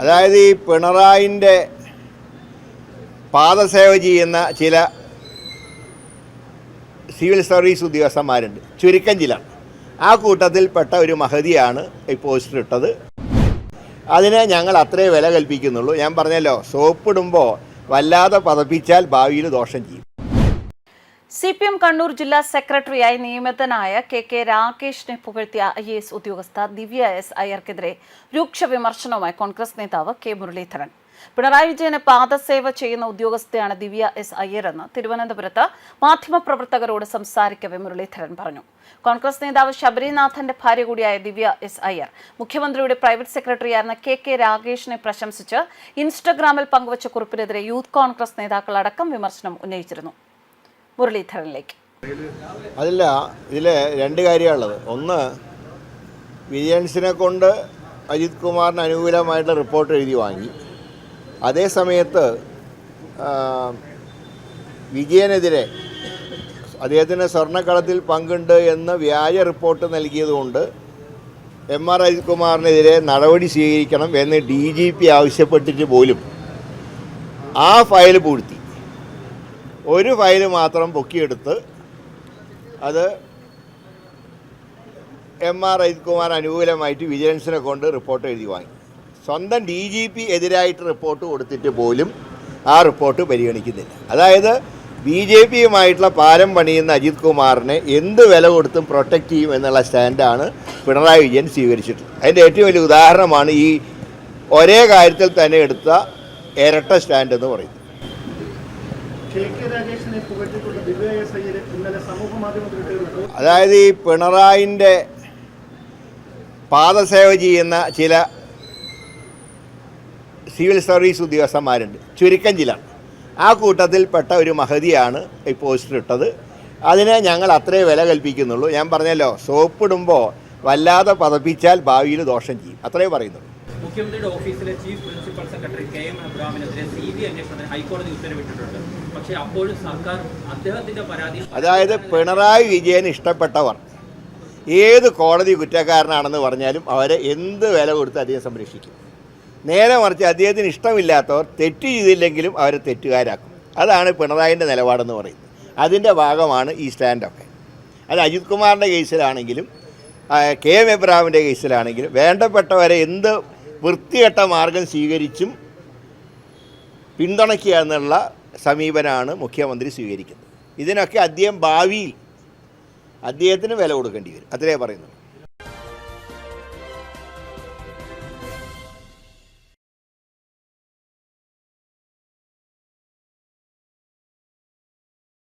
അതായത് ഈ പിണറായിന്റെ പാദസേവ ചെയ്യുന്ന ചില സിവിൽ സർവീസ് ഉദ്യോഗസ്ഥന്മാരുണ്ട്. ചുരുക്കം ചില. ആ കൂട്ടത്തിൽപ്പെട്ട ഒരു മഹതിയാണ് ഈ പോസ്റ്റർ ഇട്ടത്. അതിനെ ഞങ്ങൾ അത്രേ വില കൽപ്പിക്കുന്നുള്ളൂ. ഞാൻ പറഞ്ഞല്ലോ സോപ്പിടുമ്പോൾ വല്ലാതെ പതപ്പിച്ചാൽ ഭാവിയിൽ ദോഷം ചെയ്യും. സി പി എം കണ്ണൂർ ജില്ലാ സെക്രട്ടറിയായി നിയമിതനായ കെ കെ രാകേഷിനെ പുകഴ്ത്തിയ ഐ എസ് ഉദ്യോഗസ്ഥ ദിവ്യ എസ് അയ്യർക്കെതിരെ രൂക്ഷ വിമർശനവുമായി കോൺഗ്രസ് നേതാവ് കെ മുരളീധരൻ. പിണറായി വിജയന് പാദസേവ ചെയ്യുന്ന ഉദ്യോഗസ്ഥയാണ് ദിവ്യ എസ് അയ്യരെന്ന് തിരുവനന്തപുരത്ത് മാധ്യമപ്രവർത്തകരോട് സംസാരിക്കവെ മുരളീധരൻ പറഞ്ഞു. കോൺഗ്രസ് നേതാവ് ശബരിനാഥന്റെ ഭാര്യ കൂടിയായ ദിവ്യ എസ് അയ്യർ മുഖ്യമന്ത്രിയുടെ പ്രൈവറ്റ് സെക്രട്ടറിയായിരുന്ന കെ കെ രാകേഷിനെ പ്രശംസിച്ച് ഇൻസ്റ്റഗ്രാമിൽ പങ്കുവച്ച കുറിപ്പിനെതിരെ യൂത്ത് കോൺഗ്രസ് നേതാക്കൾ അടക്കം വിമർശനം ഉന്നയിച്ചിരുന്നു. മുരളീധരനിലേക്ക്. അതില്ല ഇതിൽ രണ്ട് കാര്യമാണുള്ളത് ഒന്ന് വിജിലൻസിനെ കൊണ്ട് അജിത് കുമാറിന് അനുകൂലമായിട്ടുള്ള റിപ്പോർട്ട് എഴുതി വാങ്ങി. അതേ സമയത്ത് വിജയനെതിരെ അദ്ദേഹത്തിന് സ്വർണക്കളത്തിൽ പങ്കുണ്ട് എന്ന് വ്യാജ റിപ്പോർട്ട് നൽകിയതുകൊണ്ട് എം ആർ അജിത് കുമാറിനെതിരെ നടപടി സ്വീകരിക്കണം എന്ന് ഡി ജി പി ആവശ്യപ്പെട്ടിട്ട് പോലും ആ ഫയൽ പൂഴ്ത്തി. ഒരു ഫയൽ മാത്രം പൊക്കിയെടുത്ത് അത് എം ആർ അജിത്കുമാർ അനുകൂലമായിട്ട് വിജിലൻസിനെ കൊണ്ട് റിപ്പോർട്ട് എഴുതി വാങ്ങി. സ്വന്തം ഡി ജി പി എതിരായിട്ട് റിപ്പോർട്ട് കൊടുത്തിട്ട് പോലും ആ റിപ്പോർട്ട് പരിഗണിക്കുന്നില്ല. അതായത് ബി ജെ പിയുമായിട്ടുള്ള പാലം പണിയുന്ന അജിത് കുമാറിനെ എന്ത് വില കൊടുത്തും പ്രൊട്ടക്റ്റ് ചെയ്യും എന്നുള്ള സ്റ്റാൻഡാണ് പിണറായി വിജയൻ സ്വീകരിച്ചിട്ടുള്ളത്. അതിന്റെ ഏറ്റവും വലിയ ഉദാഹരണമാണ് ഈ ഒരേ കാര്യത്തിൽ തന്നെ എടുത്ത ഇരട്ട സ്റ്റാൻഡ് എന്ന് പറയുന്നത്. അതായത് ഈ പിണറായിന്റെ പാദസേവ ചെയ്യുന്ന ചില സിവിൽ സർവീസ് ഉദ്യോഗസ്ഥന്മാരുണ്ട്. ചുരുക്കം ചില. ആ കൂട്ടത്തിൽപ്പെട്ട ഒരു മഹതിയാണ് ഈ പോസ്റ്റർ ഇട്ടത്. അതിനെ ഞങ്ങൾ അത്രേ വില കൽപ്പിക്കുന്നുള്ളൂ. ഞാൻ പറഞ്ഞല്ലോ സോപ്പിടുമ്പോൾ വല്ലാതെ പതപ്പിച്ചാൽ ഭാവിയിൽ ദോഷം ചെയ്യും. അത്രേ പറയുന്നുള്ളൂ. മുഖ്യമന്ത്രിയുടെ ഓഫീസിലെ chief principal secretary K M അബ്രാമിനെതിരെ C B അന്വേഷണത്തിന് ഹൈക്കോടതി ഉത്തരവിട്ടിട്ടുണ്ട്. പക്ഷേ അപ്പോഴും സർക്കാർ അദ്ദേഹത്തിന്റെ പരാതി അതായത് പിണറായി വിജയൻ ഇഷ്ടപ്പെട്ടവർ ഏത് കോടതി കുറ്റക്കാരനാണെന്ന് പറഞ്ഞാലും അവരെ എന്ത് വില കൊടുത്ത് അദ്ദേഹം സംരക്ഷിക്കും. നേരെ മറിച്ച് അദ്ദേഹത്തിന് ഇഷ്ടമില്ലാത്തവർ തെറ്റ് ചെയ്തില്ലെങ്കിലും അവരെ തെറ്റുകാരാക്കും. അതാണ് പിണറായിന്റെ നിലപാടെന്ന് പറയുന്നത്. അതിന്റെ ഭാഗമാണ് ഈ സ്റ്റാൻഡൊക്കെ. അത് അജിത് കുമാറിന്റെ കേസിലാണെങ്കിലും കെ എം എബ്രാമിന്റെ കേസിലാണെങ്കിലും വേണ്ടപ്പെട്ടവരെ എന്ത് വൃത്തികെട്ട മാർഗം സ്വീകരിച്ചും പിന്തുണയ്ക്കുക എന്നുള്ള സമീപനമാണ് മുഖ്യമന്ത്രി സ്വീകരിക്കുന്നത്. ഇതിനൊക്കെ അദ്ദേഹം ഭാവിയിൽ അദ്ദേഹത്തിന് വില കൊടുക്കേണ്ടി വരും. അത്രേ പറയുന്നു